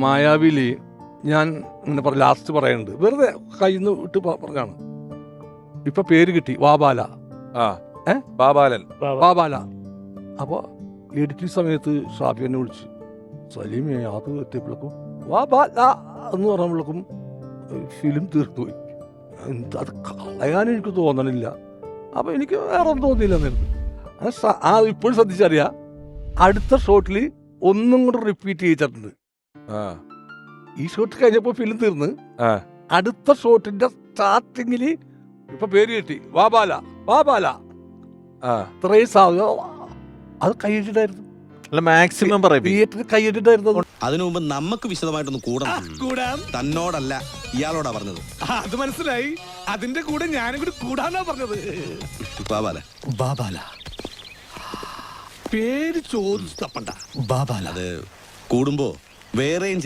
മായാവിൽ ഞാൻ ഇങ്ങനെ പറ ലാസ്റ്റ് പറയുന്നുണ്ട് വെറുതെ കയ്യിൽ നിന്ന് വിട്ട് പ- പറഞ്ഞാണ് ഇപ്പൊ പേര് കിട്ടി വാബാല. ആ ഏ? ബാബാലൻ. വാബാല അപ്പോൾ എഡിറ്റിംഗ് സമയത്ത് ഷാഫി എന്നെ വിളിച്ചു സലീം അത് എത്തിയപ്പോഴേക്കും വാബാല എന്ന് പറയുമ്പോഴേക്കും ഫിലിം തീർത്തുപോയി. എന്ത് അത് കളയാൻ എനിക്ക് തോന്നണില്ല. അപ്പോൾ എനിക്ക് വേറെ ഒന്നും തോന്നിയില്ല എന്നായിരുന്നു ആ ഇപ്പോഴും ശ്രദ്ധിച്ചറിയാം. അടുത്ത ഷോട്ടിൽ ഒന്നും കൂടെ റിപ്പീറ്റ് ചെയ്തിട്ടുണ്ട്. ഈ ഷോട്ട് കഴിഞ്ഞപ്പോ ഫിലിം തീർന്ന്. ആ. അടുത്ത ഷോട്ടിന്റെ സ്റ്റാർട്ടിങ്ങിൽ ഇപ്പൊ പേര് കിട്ടി. വാബാല വാബാല ആ. ഇത്രയും സാധനം. അത് കൈയിട്ടിട്ടായിരുന്നു അല്ല മാക്സിമം പറയും തിയേറ്ററിൽ കൈയിട്ടായിരുന്നു അതിനു മുമ്പ് നമുക്ക് വിശദമായിട്ടൊന്ന് കൂടണം. കൂടാം. തന്നോടല്ല ഇയാളോടാ പറഞ്ഞത്. ആ, അത് മനസ്സിലായി. അതിന്റെ കൂടെ ഞാനും കൂടി കൂടാന്നാ പറഞ്ഞത്. ബാബാല ബാബാല പേര് ചോദിച്ചു തപ്പണ്ട. ബാബാല അത് കൂടുമ്പോ വേറെയും